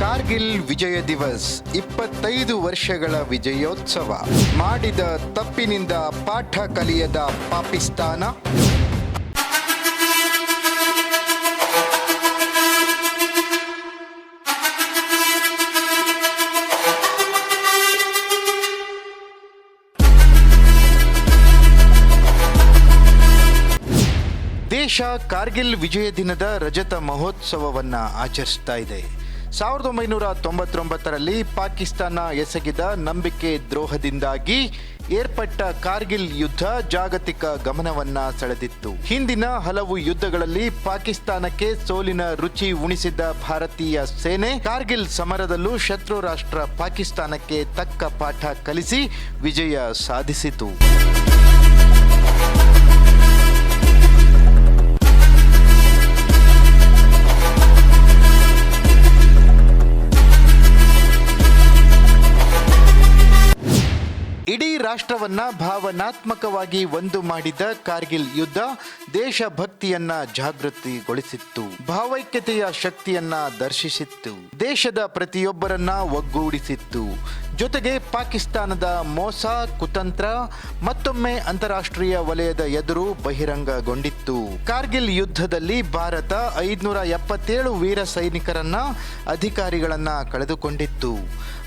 ಕಾರ್ಗಿಲ್ ವಿಜಯ ದಿವಸ್, ಇಪ್ಪತ್ತೈದು ವರ್ಷಗಳ ವಿಜಯೋತ್ಸವ. ಮಾಡಿದ ತಪ್ಪಿನಿಂದ ಪಾಠ ಕಲಿಯದ ಪಾಕಿಸ್ತಾನ. ದೇಶ ಕಾರ್ಗಿಲ್ ವಿಜಯ ದಿನದ ರಜತ ಮಹೋತ್ಸವವನ್ನು ಆಚರಿಸ್ತಾ ಇದೆ. ಸಾವಿರದ ಒಂಬೈನೂರ ತೊಂಬತ್ತೊಂಬತ್ತರಲ್ಲಿ ಪಾಕಿಸ್ತಾನ ಎಸಗಿದ ನಂಬಿಕೆ ದ್ರೋಹದಿಂದಾಗಿ ಏರ್ಪಟ್ಟ ಕಾರ್ಗಿಲ್ ಯುದ್ಧ ಜಾಗತಿಕ ಗಮನವನ್ನ ಸೆಳೆದಿತ್ತು. ಹಿಂದಿನ ಹಲವು ಯುದ್ಧಗಳಲ್ಲಿ ಪಾಕಿಸ್ತಾನಕ್ಕೆ ಸೋಲಿನ ರುಚಿ ಉಣಿಸಿದ್ದ ಭಾರತೀಯ ಸೇನೆ ಕಾರ್ಗಿಲ್ ಸಮರದಲ್ಲೂ ಶತ್ರು ರಾಷ್ಟ್ರ ಪಾಕಿಸ್ತಾನಕ್ಕೆ ತಕ್ಕ ಪಾಠ ಕಲಿಸಿ ವಿಜಯ ಸಾಧಿಸಿತು. ಇಡೀ ರಾಷ್ಟ್ರವನ್ನ ಭಾವನಾತ್ಮಕವಾಗಿ ಒಂದು ಮಾಡಿದ ಕಾರ್ಗಿಲ್ ಯುದ್ಧ ದೇಶಭಕ್ತಿಯನ್ನ ಜಾಗೃತಿಗೊಳಿಸಿತ್ತು. ಭಾವೈಕ್ಯತೆಯ ಶಕ್ತಿಯನ್ನ ದರ್ಶಿಸಿತ್ತು. ದೇಶದ ಪ್ರತಿಯೊಬ್ಬರನ್ನ ಒಗ್ಗೂಡಿಸಿತ್ತು. ಜೊತೆಗೆ ಪಾಕಿಸ್ತಾನದ ಮೋಸ ಕುತಂತ್ರ ಮತ್ತೊಮ್ಮೆ ಅಂತಾರಾಷ್ಟ್ರೀಯ ವಲಯದ ಎದುರು ಬಹಿರಂಗಗೊಂಡಿತ್ತು. ಕಾರ್ಗಿಲ್ ಯುದ್ಧದಲ್ಲಿ ಭಾರತ ಐದುನೂರ ಎಪ್ಪತ್ತೇಳು ವೀರ ಸೈನಿಕರನ್ನ ಅಧಿಕಾರಿಗಳನ್ನ ಕಳೆದುಕೊಂಡಿತ್ತು.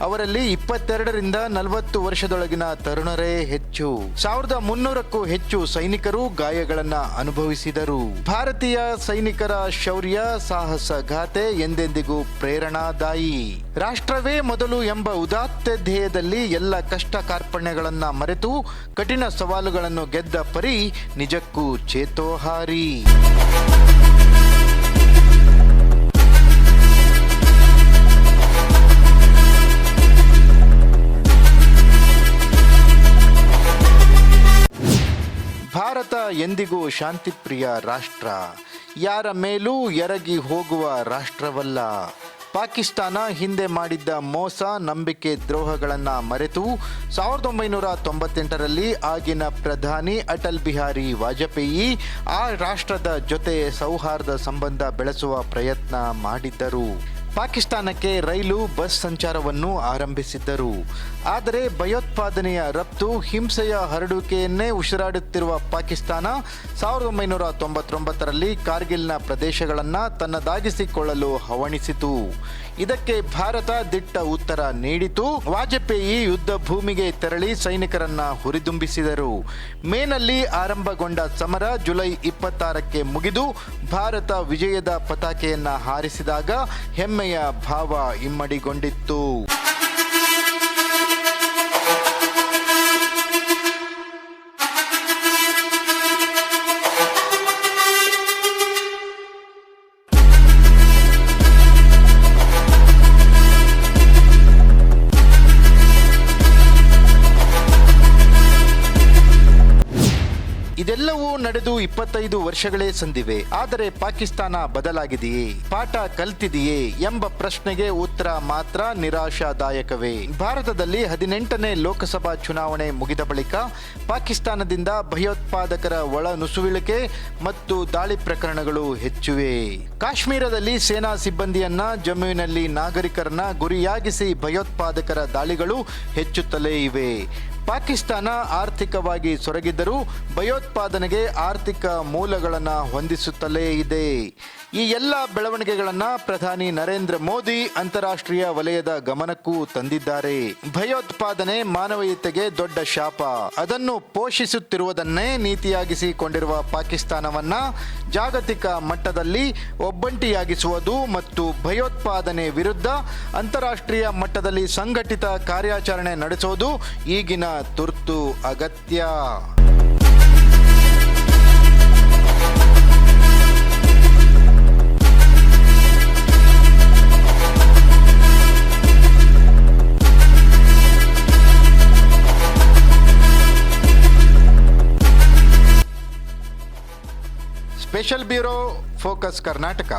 ಅವರಲ್ಲಿ ಇಪ್ಪತ್ತೆರಡರಿಂದ ನಲವತ್ತು ವರ್ಷದೊಳಗಿನ ತರುಣರೇ ಹೆಚ್ಚು. ಸಾವಿರದ ಮುನ್ನೂರಕ್ಕೂ ಹೆಚ್ಚು ಸೈನಿಕರು ಗಾಯಗಳನ್ನ ಅನುಭವಿಸಿದರು. ಭಾರತೀಯ ಸೈನಿಕರ ಶೌರ್ಯ, ಸಾಹಸ ಗಾಥೆ ಎಂದೆಂದಿಗೂ ಪ್ರೇರಣಾದಾಯಿ. ರಾಷ್ಟ್ರವೇ ಮೊದಲು ಎಂಬ ಉದಾತ್ತ ಧ್ಯೇಯದಲ್ಲಿ ಎಲ್ಲ ಕಷ್ಟ ಕಾರ್ಪಣ್ಯಗಳನ್ನು ಮರೆತು ಕಠಿಣ ಸವಾಲುಗಳನ್ನು ಗೆದ್ದ ಪರಿ ನಿಜಕ್ಕೂ ಚೇತೋಹಾರಿ. ಭಾರತ ಎಂದಿಗೂ ಶಾಂತಿಪ್ರಿಯ ರಾಷ್ಟ್ರ. ಯಾರ ಮೇಲೂ ಎರಗಿ ಹೋಗುವ ರಾಷ್ಟ್ರವಲ್ಲ. ಪಾಕಿಸ್ತಾನ ಹಿಂದೆ ಮಾಡಿದ್ದ ಮೋಸ, ನಂಬಿಕೆ ದ್ರೋಹಗಳನ್ನು ಮರೆತು ಸಾವಿರದ ಒಂಬೈನೂರ ತೊಂಬತ್ತೆಂಟರಲ್ಲಿ ಆಗಿನ ಪ್ರಧಾನಿ ಅಟಲ್ ಬಿಹಾರಿ ವಾಜಪೇಯಿ ಆ ರಾಷ್ಟ್ರದ ಜೊತೆ ಸೌಹಾರ್ದ ಸಂಬಂಧ ಬೆಳೆಸುವ ಪ್ರಯತ್ನ ಮಾಡಿದ್ದರು. ಪಾಕಿಸ್ತಾನಕ್ಕೆ ರೈಲು, ಬಸ್ ಸಂಚಾರವನ್ನು ಆರಂಭಿಸಿದ್ದರು. ಆದರೆ ಭಯೋತ್ಪಾದನೆಯ ರಫ್ತು, ಹಿಂಸೆಯ ಹರಡುವಿಕೆಯನ್ನೇ ಉಸಿರಾಡುತ್ತಿರುವ ಪಾಕಿಸ್ತಾನ, ಸಾವಿರದ ಒಂಬೈನೂರ ತೊಂಬತ್ತೊಂಬತ್ತರಲ್ಲಿ ಕಾರ್ಗಿಲ್ನ ಪ್ರದೇಶಗಳನ್ನು ತನ್ನದಾಗಿಸಿಕೊಳ್ಳಲು ಹವಣಿಸಿತು. ಇದಕ್ಕೆ ಭಾರತ ದಿಟ್ಟ ಉತ್ತರ ನೀಡಿತು. ವಾಜಪೇಯಿ ಯುದ್ಧ ಭೂಮಿಗೆ ತೆರಳಿ ಸೈನಿಕರನ್ನ ಹುರಿದುಂಬಿಸಿದರು. ಮೇನಲ್ಲಿ ಆರಂಭಗೊಂಡ ಸಮರ ಜುಲೈ ಇಪ್ಪತ್ತಾರಕ್ಕೆ ಮುಗಿದು ಭಾರತ ವಿಜಯದ ಪತಾಕೆಯನ್ನ ಹಾರಿಸಿದಾಗ ಹೆಮ್ಮೆಯ ಭಾವ ಇಮ್ಮಡಿಗೊಂಡಿತ್ತು. ನಡೆದು ಇಪ್ಪತ್ತೈದು ವರ್ಷಗಳೇ ಸಂದಿವೆ. ಆದರೆ ಪಾಕಿಸ್ತಾನ ಬದಲಾಗಿದೆಯೇ? ಪಾಠ ಕಲ್ತಿದೆಯೇ ಎಂಬ ಪ್ರಶ್ನೆಗೆ ಉತ್ತರ ಮಾತ್ರ ನಿರಾಶಾದಾಯಕವೇ. ಭಾರತದಲ್ಲಿ ಹದಿನೆಂಟನೇ ಲೋಕಸಭಾ ಚುನಾವಣೆ ಮುಗಿದ ಬಳಿಕ ಪಾಕಿಸ್ತಾನದಿಂದ ಭಯೋತ್ಪಾದಕರ ಒಳ ಮತ್ತು ದಾಳಿ ಪ್ರಕರಣಗಳು ಹೆಚ್ಚುವೆ. ಕಾಶ್ಮೀರದಲ್ಲಿ ಸೇನಾ ಸಿಬ್ಬಂದಿಯನ್ನ ಜಮ್ಮುವಿನಲ್ಲಿ ನಾಗರಿಕರನ್ನ ಗುರಿಯಾಗಿಸಿ ಭಯೋತ್ಪಾದಕರ ದಾಳಿಗಳು ಹೆಚ್ಚುತ್ತಲೇ ಇವೆ. ಪಾಕಿಸ್ತಾನ ಆರ್ಥಿಕವಾಗಿ ಸೊರಗಿದ್ದರೂ ಭಯೋತ್ಪಾದನೆಗೆ ಆರ್ಥಿಕ ಮೂಲಗಳನ್ನು ಹೊಂದಿಸುತ್ತಲೇ ಇದೆ. ಈ ಎಲ್ಲ ಬೆಳವಣಿಗೆಗಳನ್ನು ಪ್ರಧಾನಿ ನರೇಂದ್ರ ಮೋದಿ ಅಂತಾರಾಷ್ಟ್ರೀಯ ವಲಯದ ಗಮನಕ್ಕೂ ತಂದಿದ್ದಾರೆ. ಭಯೋತ್ಪಾದನೆ ಮಾನವೀಯತೆಗೆ ದೊಡ್ಡ ಶಾಪ. ಅದನ್ನು ಪೋಷಿಸುತ್ತಿರುವುದನ್ನೇ ನೀತಿಯಾಗಿಸಿಕೊಂಡಿರುವ ಪಾಕಿಸ್ತಾನವನ್ನ ಜಾಗತಿಕ ಮಟ್ಟದಲ್ಲಿ ಒಬ್ಬಂಟಿಯಾಗಿಸುವುದು ಮತ್ತು ಭಯೋತ್ಪಾದನೆ ವಿರುದ್ಧ ಅಂತಾರಾಷ್ಟ್ರೀಯ ಮಟ್ಟದಲ್ಲಿ ಸಂಘಟಿತ ಕಾರ್ಯಾಚರಣೆ ನಡೆಸುವುದು ಈಗಿನ ತುರ್ತು ಅಗತ್ಯ. Special bureau focus Karnataka.